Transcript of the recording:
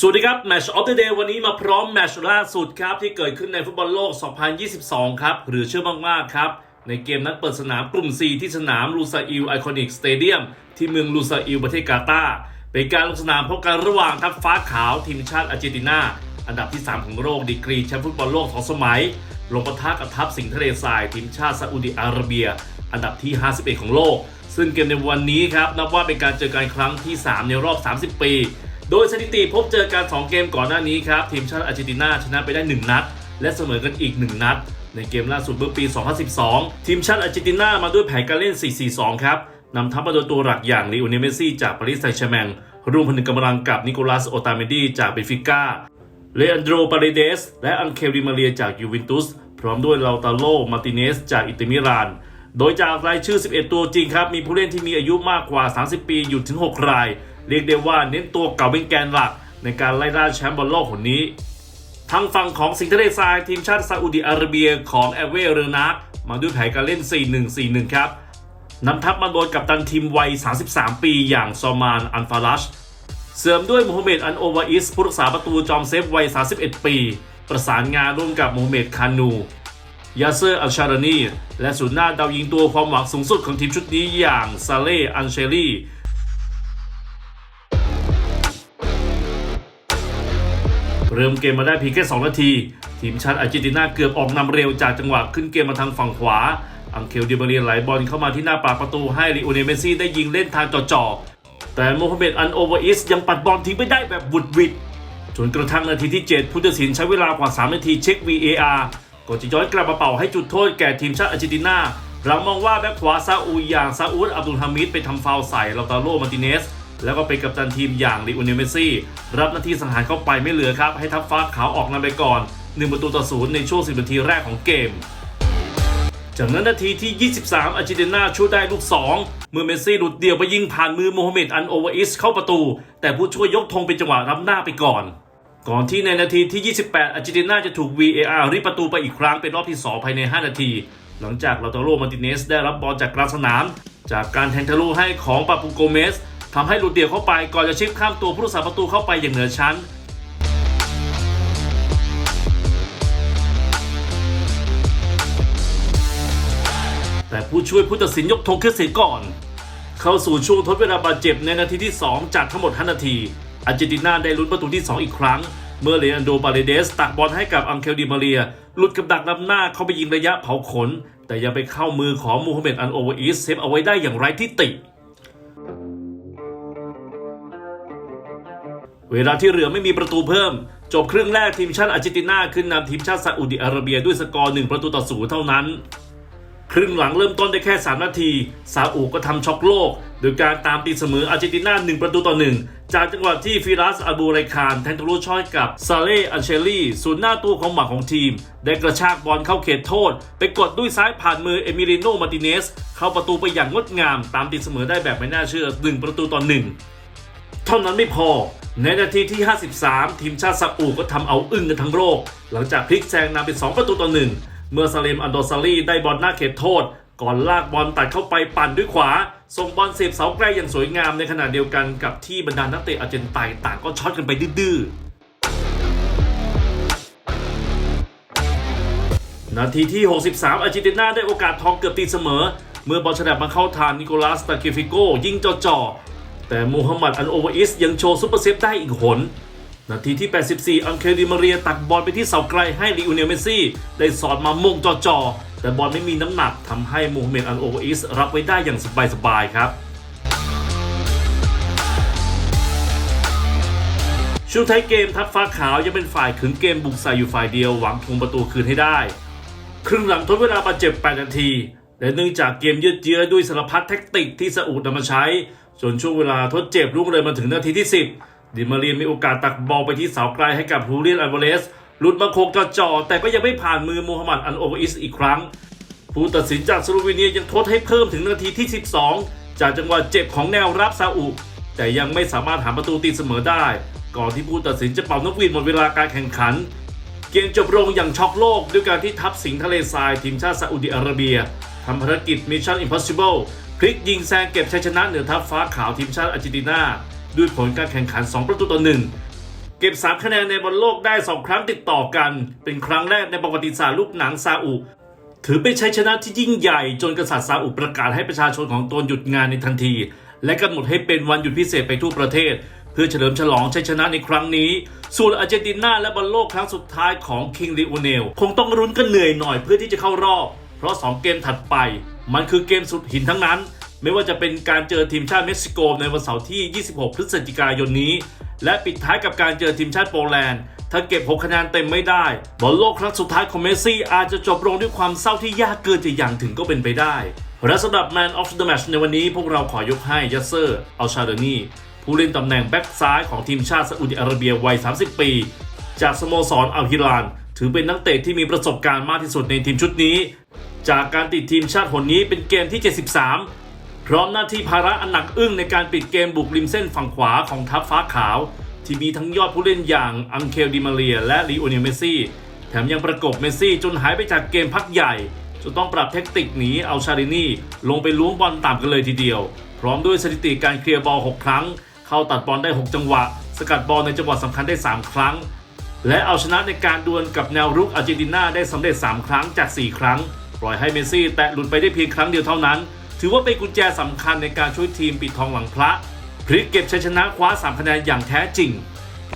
สวัสดีครับแม t ช h อ f เ h อ Day วันนี้มาพร้อมแมชล่าสุดครับ ที่เกิดขึ้นในฟุตบอลโลก 2022 ครับ หรือเชื่อมาก ๆ ครับ ในเกมนัดเปิดสนามกลุ่ม C ที่สนามลูซาอิลไอคอนิกสเตเดียมที่เมืองลูซาอิลประเทศกาตาร์เป็นการลงสนามพบกันระหว่างทัพฟ้าขาวทีมชาติอาร์เจนตินา อันดับที่ 3 ของโลกดีกรีแชมป์ฟุตบอลโลกสองสมัย ลงปะทะกับทัพสิงห์ทะเลทรายทีมชาติซาอุดิอาระเบีย อันดับที่ 51 ของโลก ซึ่งเกมในวันนี้ครับนับว่าเป็นการเจอกันครั้งที่ 3 ในรอบ 30 ปี โดยสถิติพบเจอกัน 2 เกมก่อนหน้านี้ครับ ทีมชาติอาร์เจนตินาชนะไปได้ 1 นัด และเสมอกันอีก 1 นัด ในเกมล่าสุดเมื่อปี 2012 ทีมชาติอาร์เจนตินามาด้วยแผนการเล่น 4-4-2 ครับนำทัพมาโดยตัวหลักอย่างลีโอเนลเมสซี่จากปารีสแซงต์แชร์แมงร่วมพนึกกำลังกับนิโคลัสโอตาเมดีจากเบฟิก้าเลอันโดรปาเรเดส และอังเคลดิมาเรียจากยูเวนตุส พร้อมด้วยลาตาโล มาร์ติเนส จากอินเตอร์มิลาน โดยจากรายชื่อ 11 ตัวจริงครับ มีผู้เล่นที่มีอายุมากกว่า 30 ปีอยู่ถึง 6 ราย เรียกได้ว่าเน้นตัวเก่าเป็นแกนหลักในการไล่ล่าแชมป์บอลโลกคนนี้ ทางฝั่งของสิงห์ทเลทรายทีมชาติซาอุดิอาระเบียของแอเวเรนักมาด้วยแผนการเล่น 4-1-4-1 ครับนำทัพมาโดยกัปตันทีมวัย 33 ปีอย่างซอมานอันฟาลัชเสริมด้วยโมฮัมเหม็ดอันโอวาอิสผู้รักษาประตูจอมเซฟวัย 31 ปี ประสานงานร่วมกับโมฮัมเหม็ดคานู ยาเซอร์อัลชารานี และศูนย์หน้าดาวยิงตัวความหวังสูงสุดของทีมชุดนี้อย่างซาเล่อันเชลี เริ่มเกมมาได้เพียงแค่ 2 นาที ทีมชาติอาร์เจนตินาเกือบออกนำเร็วจากจังหวะขึ้นเกมมาทางฝั่งขวา อังเคลดิมาเรียไหลบอลเข้ามาที่หน้าปากประตูให้ลิโอเนเมซี่ได้ยิงเล่นทางจ่อๆแต่โมฮัมเหม็ดอันโอเวอร์อิสยังปัดบอลทิ้งไม่ได้แบบบุดวิดจนกระทั่งนาทีที่ 7 ผู้ตัดสินใช้เวลากว่า 3 นาทีเช็ค VAR ก่อนจะย้อนกลับมาเป่าให้จุดโทษแก่ทีมชาติอาร์เจนตินาเรามองว่าแบ็คขวาซาอุอย่างซาอุดอับดุลฮามิดไปทำฟาวใส่ลาตาโลมาร์ติเนส แล้วก็เป็นกัปตันทีมอย่างลิโอเนลเมสซี่ รับหน้าที่สังหารเข้าไปไม่เหลือครับ ให้ทัพฟ้าขาวออกนำไปก่อน 1 ประตูต่อศูนย์ในช่วง 10 นาทีแรกของเกม จากนั้นนาทีที่ 23 อาร์เจนตินาช่วยได้ลูก 2 เมื่อเมสซี่หลุดเดี่ยวไปยิงผ่านมือโมฮัมเหม็ดอันโอเวาอิสเข้าประตู แต่ผู้ช่วยยกธงเป็นจังหวะรับหน้าไปก่อน ก่อนที่ในนาทีที่ 28 อาร์เจนตินาจะถูก VAR รีประตูไปอีกครั้งเป็นรอบที่ 2 ภายใน 5 นาที หลังจากลาตาโรมาร์ติเนสได้รับบอลจากกลางสนาม จากการแทงทะลุให้ของปาปูโกเมส ทำให้หลุดเดี่ยวเข้าไปก่อนจะชิปข้ามตัวผู้รักษาประตูเข้าไปอย่างเหนือชั้นแต่ผู้ช่วยผู้ตัดสินยกธงขึ้นเสียก่อน เข้าสู่ช่วงทดเวลาบาดเจ็บในนาทีที่ 2 จากทั้งหมด 5 นาทีอาร์เจนตินาได้ลุ้นประตูที่ 2 อีกครั้ง เมื่อเลอันโดปาเรเดส ตักบอลให้กับอังเคลดิมาเรีย หลุดกับดักนำหน้าเข้าไปยิงระยะเผาขน แต่ยังไปเข้ามือของมูฮัมเหม็ดอันโอเวอร์อีสเซฟเอาไว้ได้อย่างไร้ที่ติ เวลาที่เหลือไม่มีประตูเพิ่ม จบครึ่งแรกทีมชาติอาร์เจนตินาขึ้นนำทีมชาติซาอุดิอาระเบียด้วยสกอร์1ประตูต่อศูนย์เท่านั้น ครึ่งหลังเริ่มต้นได้แค่ 3 นาที ซาอุก็ทำช็อกโลก โดยการตามตีเสมออาร์เจนตินา1ประตูต่อ 1 จากจังหวะที่ฟิรัสอาบูไรคานแทงทะลุช่อยกับซาเล่อันเชลลี่ศูนย์หน้าตัวของหมักของทีม ได้กระชากบอลเข้าเขตโทษ ไปกดด้วยซ้ายผ่านมือเอมิลิโนมาติเนสเข้าประตูไปอย่างงดงาม ตามตีเสมอได้แบบไม่น่าเชื่อ 1 ประตูต่อ 1 เท่านั้นไม่พอ ในนาทีที่ 53 ทีมชาติซาอุก็ทำเอาอึ้งกันทั้งโลกหลังจากพลิกแซงนำเป็น 2 ประตูต่อ1เมื่อซาเลมอันโดซาลีได้บอลหน้าเขตโทษ ก่อนลากบอลตัดเข้าไปปั่นด้วยขวา ส่งบอลเสียบเสาใกลอย่างสวยงามในขณะเดียวกันกับที่บรรดานักเตะอาร์เจนไตน์ต่างก็ช็อตกันไปดื้อนาทีที่ 63 อาร์เจนตินาได้โอกาสทองเกือบตีเสมอ เมื่อบอลฉลับมาเข้าทางนิโคลัสตาเกฟิโกยิงจ่อ แต่มูฮัมหมัดอันโอเวอร์อิสยังโชว์ซุปเปอร์เซฟได้อีกหน นาทีที่ 84 อังเคลดิมาเรียตักบอลไปที่เสาไกลให้ลิโอเนลเมสซี่ ได้สอดมามงจ่อๆ แต่บอลไม่มีน้ำหนักทำให้มูฮัมหม็ดอันโอเวอร์อิสรับไว้ได้อย่างสบายๆครับช่วงท้ายเกมทัพฟ้าขาวยังเป็นฝ่ายขึงเกมบุกใส่อยู่ฝ่ายเดียวหวังทวงประตูคืนให้ได้ ครึ่งหลังทดเวลาบาดเจ็บ 8 นาที และเนื่องจากเกมยืดเยื้อด้วยสารพัดแท็กติกที่ซาอุดนำมาใช้ จนช่วงเวลาทดเจ็บลุกเลยมาถึงนาทีที่ 10 ดิมาเรียนมีโอกาสตักบอลไปที่เสาไกลให้กับฮูเลียนอัลวาเลสลุดมาโคกจ่อแต่ก็ยังไม่ผ่านมือมูฮัมหมัดอันโอเวอิสอีกครั้ง ผู้ตัดสินจากสโลวีเนียยังทดให้เพิ่มถึงนาทีที่ 12 จากจังหวะเจ็บของแนวรับซาอุแต่ยังไม่สามารถหาประตูตีเสมอได้ ก่อนที่ผู้ตัดสินจะเป่านกหวีดหมดเวลาการแข่งขัน เกมจบลงอย่างช็อกโลกด้วยการที่ทัพสิงห์ทะเลทรายทีมชาติซาอุดิอาระเบีย ทำภารกิจ Mission Impossible พลิกยิงแซงเก็บชัยชนะเหนือทัพฟ้าขาวทีมชาติอาร์เจนตินา ด้วยผลการแข่งขัน 2 ประตูต่อ 1 เก็บ 3 คะแนนในบอลโลกได้ 2 ครั้งติดต่อกัน เป็นครั้งแรกในประวัติศาสตร์ลูกหนังซาอุ ถือเป็นชัยชนะที่ยิ่งใหญ่จนกษัตริย์ซาอุประกาศให้ประชาชนของตนหยุดงานในทันที และกำหนดให้เป็นวันหยุดพิเศษไปทั่วประเทศ เพื่อเฉลิมฉลองชัยชนะในครั้งนี้ ส่วนอาร์เจนตินาและบอลโลกครั้งสุดท้ายของคิงลีโอเนลคงต้องรุ้นกันเหนื่อยหน่อยเพื่อที่จะเข้ารอบ เพราะ 2 เกมถัดไป มันคือเกมสุดหินทั้งนั้น ไม่ว่าจะเป็นการเจอทีมชาติเม็กซิโกในวันเสาร์ที่ 26 พฤศจิกายนนี้ และปิดท้ายกับการเจอทีมชาติโปแลนด์ ถ้าเก็บ 6 คะแนนเต็มไม่ได้ บอลโลกครั้งสุดท้ายของเมสซี่อาจจะจบลงด้วยความเศร้าที่ยากเกินจะอย่างถึงก็เป็นไปได้และสำหรับ Man of the Match ในวันนี้พวกเราขอยกให้ยัสเซอร์อัลชาเดนีผู้เล่นตำแหน่งแบ็กซ้ายของทีมชาติซาอุดิอาระเบียวัย 30 ปี จากสโมสรอัลฮิลาน ถือเป็นนักเตะที่มีประสบการณ์มากที่สุดในทีมชุดนี้ จากการติดทีมชาติหนนี้เป็นเกมที่ 73 พร้อมหน้าที่ภาระอันหนักอึ้งในการปิดเกมบุกริมเส้นฝั่งขวาของทัพฟ้าขาว ที่มีทั้งยอดผู้เล่นอย่างอังเคลดิมาเรีย และลีโอเนลเมสซี่ แถมยังประกบเมสซี่จนหายไปจากเกมพักใหญ่จนต้องปรับเทคนิคหนีเอาชารินีลงไปล้วงบอลต่ำกันเลยทีเดียว พร้อมด้วยสถิติการเคลียร์บอล 6 ครั้ง เข้าตัดบอลได้ 6 จังหวะ สกัดบอลในจังหวะสำคัญได้ 3 ครั้ง และเอาชนะในการดวลกับแนวรุกอาร์เจนตินาได้สำเร็จ 3 ครั้งจาก 4 ครั้ง ปล่อยให้เมสซี่แตะหลุดไปได้เพียงครั้งเดียวเท่านั้น ถือว่าเป็นกุญแจสำคัญในการช่วยทีมปิดทองหลังพระพลิกเก็บชัยชนะคว้า 3 คะแนนอย่างแท้จริง